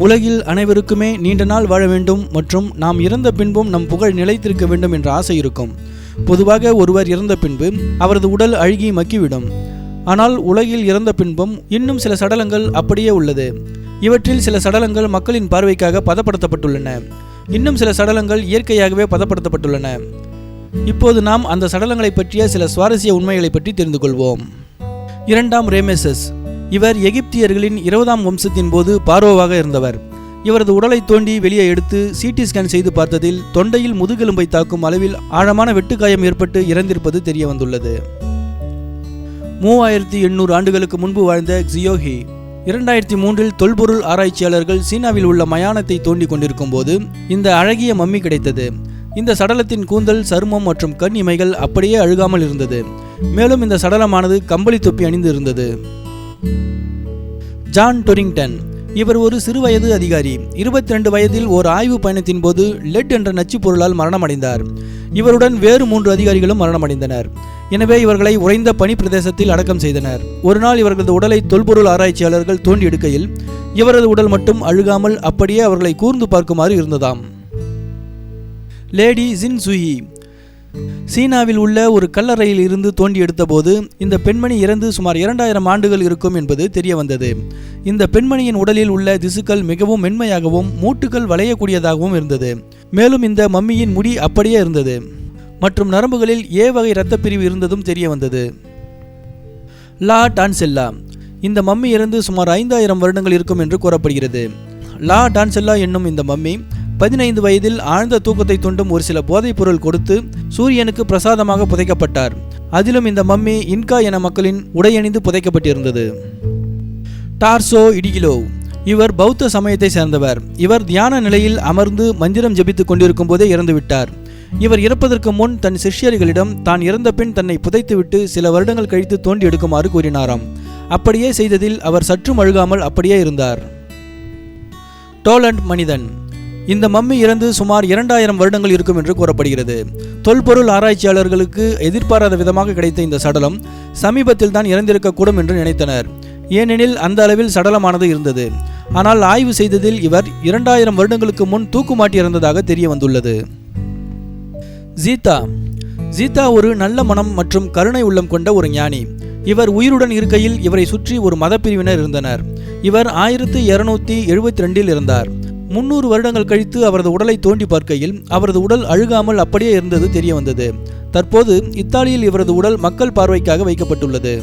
உலகில் அனைவருக்குமே நீண்ட நாள் வாழ வேண்டும் மற்றும் நாம் இறந்த பின்பும் நம் புகழ் நிலைத்திருக்க வேண்டும் என்ற ஆசை இருக்கும். பொதுவாக ஒருவர் இறந்த பின்பு அவரது உடல் அழுகி மக்கிவிடும். ஆனால் உலகில் இறந்த பின்பும் இன்னும் சில சடலங்கள் அப்படியே உள்ளது. இவற்றில் சில சடலங்கள் மக்களின் பார்வைக்காக பதப்படுத்தப்பட்டுள்ளன. இன்னும் சில சடலங்கள் இயற்கையாகவே பதப்படுத்தப்பட்டுள்ளன. இப்போது நாம் அந்த சடலங்களை பற்றிய சில சுவாரஸ்ய உண்மைகளை பற்றி தெரிந்து கொள்வோம். இரண்டாம் ரேமேசஸ். இவர் எகிப்தியர்களின் இருபதாம் வம்சத்தின் போது பார்வோவாக இருந்தவர். இவரது உடலை தோண்டி வெளியே எடுத்து சிடி ஸ்கேன் செய்து பார்த்ததில் தொண்டையில் முதுகெலும்பை தாக்கும் அளவில் ஆழமான வெட்டுக்காயம் ஏற்பட்டு இறந்திருப்பது தெரிய வந்துள்ளது மூவாயிரத்தி எண்ணூறு ஆண்டுகளுக்கு முன்பு வாழ்ந்த ஜியோஹி இரண்டாயிரத்தி மூன்றில் தொல்பொருள் ஆராய்ச்சியாளர்கள் சீனாவில் உள்ள மயானத்தை தோண்டி கொண்டிருக்கும் போது இந்த அழகிய மம்மி கிடைத்தது. இந்த சடலத்தின் கூந்தல் சருமம் மற்றும் கண் இமைகள் அப்படியே அழுகாமல் இருந்தது. மேலும் இந்த சடலமானது கம்பளி தொப்பி அணிந்து இருந்தது. ஜான் டொரிங்டன் இவர் ஒரு சிறுவயது அதிகாரி. இருபத்தி ரெண்டு வயதில் ஓர் ஆய்வு பயணத்தின் போது லெட் என்ற நச்சுப் பொருளால் மரணமடைந்தார். இவருடன் வேறு மூன்று அதிகாரிகளும் மரணமடைந்தனர். எனவே இவர்களை உறைந்த பனி பிரதேசத்தில் அடக்கம் செய்தனர். ஒரு நாள் இவர்களது உடலை தொல்பொருள் ஆராய்ச்சியாளர்கள் தோண்டி எடுக்கையில் இவரது உடல் மட்டும் அழுகாமல் அப்படியே அவர்களை கூர்ந்து பார்க்குமாறு இருந்ததாம். லேடி ஜின் சுயி சீனாவில் உள்ள ஒரு கல்லறையில் இருந்து தோண்டி எடுத்தபோது இந்த பெண்மணி இறந்து சுமார் இரண்டாயிரம் ஆண்டுகள் இருக்கும் என்பது தெரிய வந்தது இந்த பெண்மணியின் உடலில் உள்ள திசுக்கள் மிகவும் மென்மையாகவும் மூட்டுகள் வளையக்கூடியதாகவும் இருந்தது. மேலும் இந்த மம்மியின் முடி அப்படியே இருந்தது. மற்றும் நரம்புகளில் ஏ வகை இரத்தப்பிரிவு இருந்ததும் தெரிய வந்தது லா டான்செல்லா. இந்த மம்மி இறந்து சுமார் ஐந்தாயிரம் வருடங்கள் இருக்கும் என்று கூறப்படுகிறது. லா டான்செல்லா என்னும் இந்த மம்மி பதினைந்து வயதில் ஆழ்ந்த தூக்கத்தை தூண்டும் ஒரு சில போதைப் பொருள் கொடுத்து சூரியனுக்கு பிரசாதமாக புதைக்கப்பட்டார். அதிலும் இந்த மம்மி இன்கா என மக்களின் உடையணிந்து புதைக்கப்பட்டிருந்தது. டார்சோ இடிகிலோ இவர் பௌத்த சமயத்தை சேர்ந்தவர். இவர் தியான நிலையில் அமர்ந்து மந்திரம் ஜபித்துக் கொண்டிருக்கும் போதே இறந்துவிட்டார் இவர் இறப்பதற்கு முன் தன் சிஷ்யர்களிடம் தான் இறந்த பின் தன்னை புதைத்துவிட்டு சில வருடங்கள் கழித்து தோண்டி எடுக்குமாறு கூறினாராம். அப்படியே செய்ததில் அவர் சற்றும் அழுகாமல் அப்படியே இருந்தார். டோலண்ட் மனிதன் இந்த மம்மி இறந்து சுமார் இரண்டாயிரம் வருடங்கள் இருக்கும் என்று கூறப்படுகிறது. தொல்பொருள் ஆராய்ச்சியாளர்களுக்கு எதிர்பாராத விதமாக கிடைத்த இந்த சடலம் சமீபத்தில் தான் இறந்திருக்கக்கூடும் என்று நினைத்தனர். ஏனெனில் அந்த அளவில் சடலமானது இருந்தது. ஆனால் ஆய்வு செய்ததில் இவர் இரண்டாயிரம் வருடங்களுக்கு முன் தூக்குமாட்டி இறந்ததாக தெரிய வந்துள்ளது. ஜீதா. ஜீதா ஒரு நல்ல மனம் மற்றும் கருணை உள்ளம் கொண்ட ஒரு ஞானி. இவர் உயிருடன் இருக்கையில் இவரை சுற்றி ஒரு மதப்பிரிவினர் இருந்தனர். இவர் ஆயிரத்தி இருநூத்தி எழுபத்தி ரெண்டில் இருந்தார். முன்னூறு வருடங்கள் கழித்து அவரது உடலை தோண்டி பார்க்கையில் அவரது உடல் அழுகாமல் அப்படியே இருந்தது தெரிய வந்தது. தற்போது இத்தாலியில் இவரது உடல் மக்கள் பார்வைக்காக வைக்கப்பட்டுள்ளது.